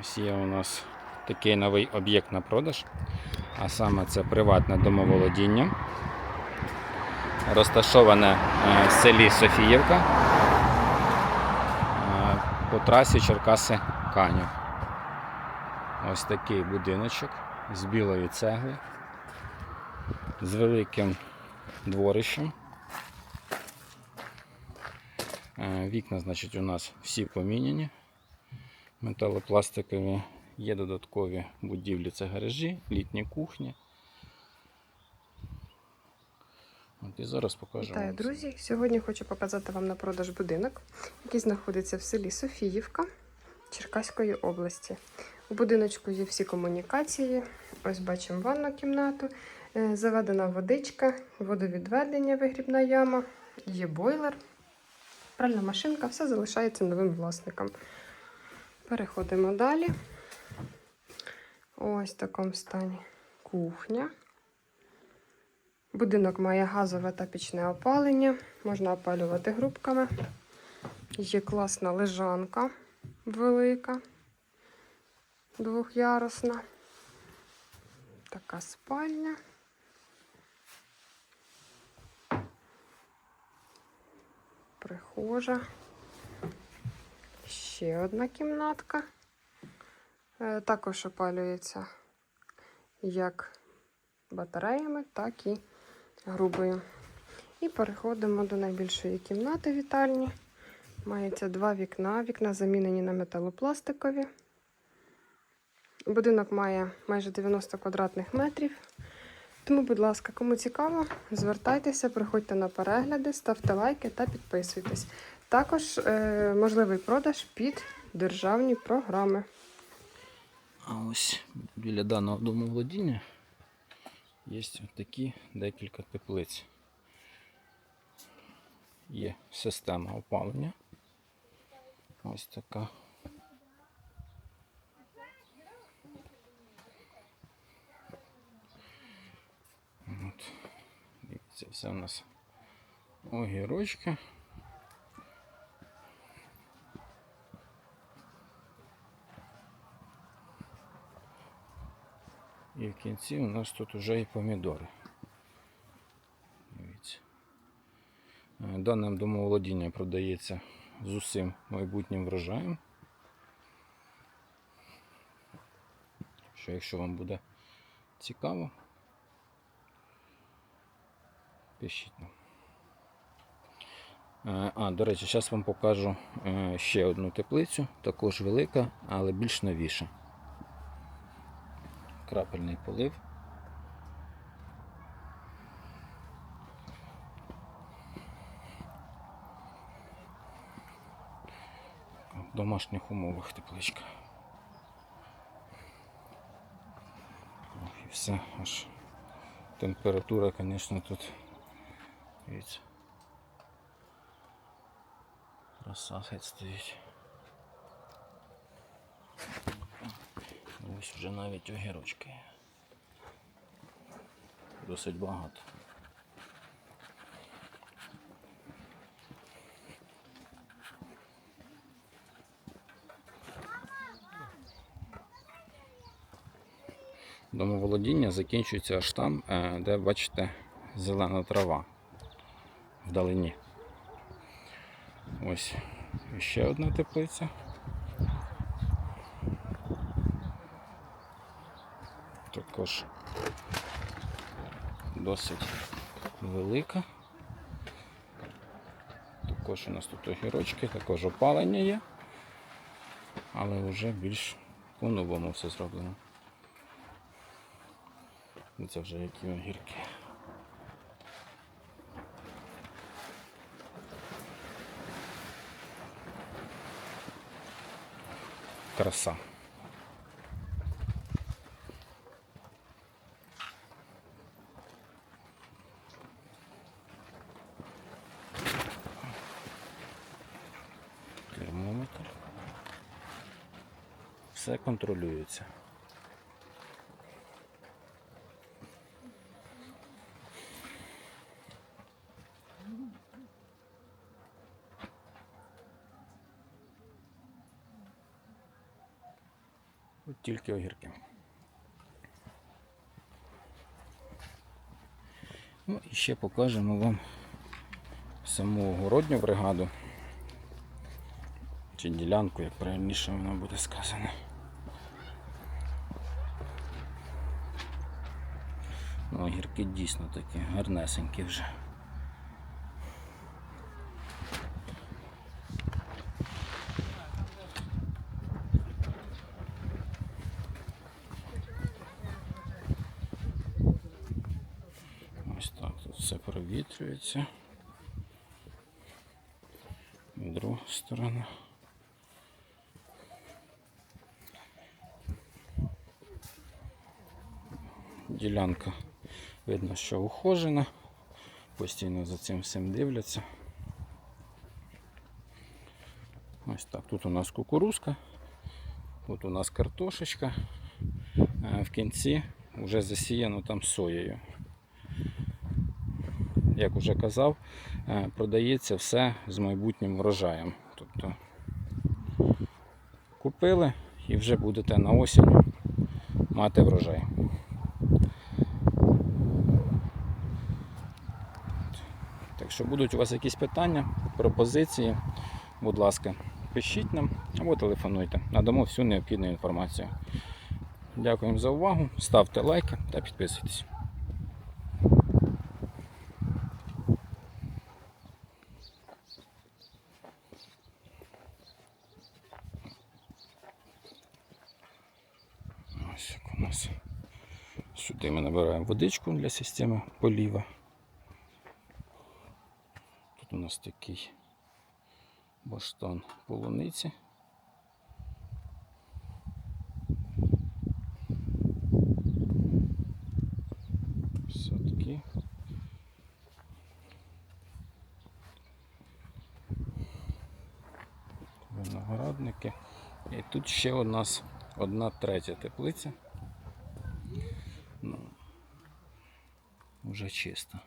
Ось є у нас такий новий об'єкт на продаж, а саме це приватне домоволодіння, розташоване е, в селі Софіївка е, по трасі Черкаси Канів. Ось такий будиночок з білої цегли, з великим дворищем. Е, Вікна, значить, у нас всі поміняні металопластикові. Є додаткові будівлі, це гаражі, літні кухні. От і зараз покажу. Вітаю, друзі! Сьогодні хочу показати вам на продаж будинок, який знаходиться в селі Софіївка Черкаської області. У будиночку є всі комунікації. Ось бачимо ванну кімнату, е, заведена водичка, водовідведення, вигрібна яма, є бойлер, пральна машинка, все залишається новим власникам. Переходимо далі. Ось в такому стані кухня. Будинок має газове та пічне опалення, можна опалювати грубками. Є класна лежанка велика, двох'ярусна. Така спальня. Прихожа. Ще одна кімнатка. Е, Також опалюється як батареями, так і грубою. І переходимо до найбільшої кімнати вітальні. Мається два вікна. Вікна замінені на металопластикові. Будинок має майже 90 квадратних метрів. Тому, будь ласка, кому цікаво, звертайтеся, приходьте на перегляди, ставте лайки та підписуйтесь. Також е, можливий продаж під державні програми. А ось біля даного домоволодіння є такі декілька теплиць. Є система опалення. Ось така. От. Дивіться, все у нас огірочки. І в кінці у нас тут вже і помідори. Дивіться. Дане домоволодіння продається з усім майбутнім врожаєм. Що якщо вам буде цікаво, пишіть нам. Е, А, до речі, зараз вам покажу е, ще одну теплицю, також велика, але більш новіша крапельний полив. В домашніх умовах тепличка. І все, аж температура, звісно, тут дивіться. Краса стоїть. Ось вже навіть огірочки. Досить багато. Домоволодіння закінчується аж там, е, де бачите зелена трава вдалині. Ось ще одна теплиця. Також досить велика. Також у нас тут огірочки, також опалення є, але вже більш по-новому все зроблено. Це вже які огірки. Краса. Все контролюється. Тут тільки огірки. Ну і ще покажемо вам саму огородню бригаду. Чи ділянку, як правильніше воно буде сказано. Ну, огірки дійсно такі гарнесенькі вже. Ось так тут все провітрюється. Друга сторона. Ділянка видно, що ухожена. Постійно за цим всім дивляться. Ось так. Тут у нас кукурузка, тут у нас картошечка. А в кінці вже засіяно там соєю. Як вже казав, е, продається все з майбутнім врожаєм. Тобто купили і вже будете на осінь мати врожай. Так що будуть у вас якісь питання, пропозиції, будь ласка, пишіть нам або телефонуйте. Надамо всю необхідну інформацію. Дякуємо за увагу. Ставте лайки та підписуйтесь. Сюди ми набираємо водичку для системи поліва. Тут у нас такий баштан полуниці. Садки. Виноградники. І тут ще у нас одна третя теплиця. Ну, вже чисто.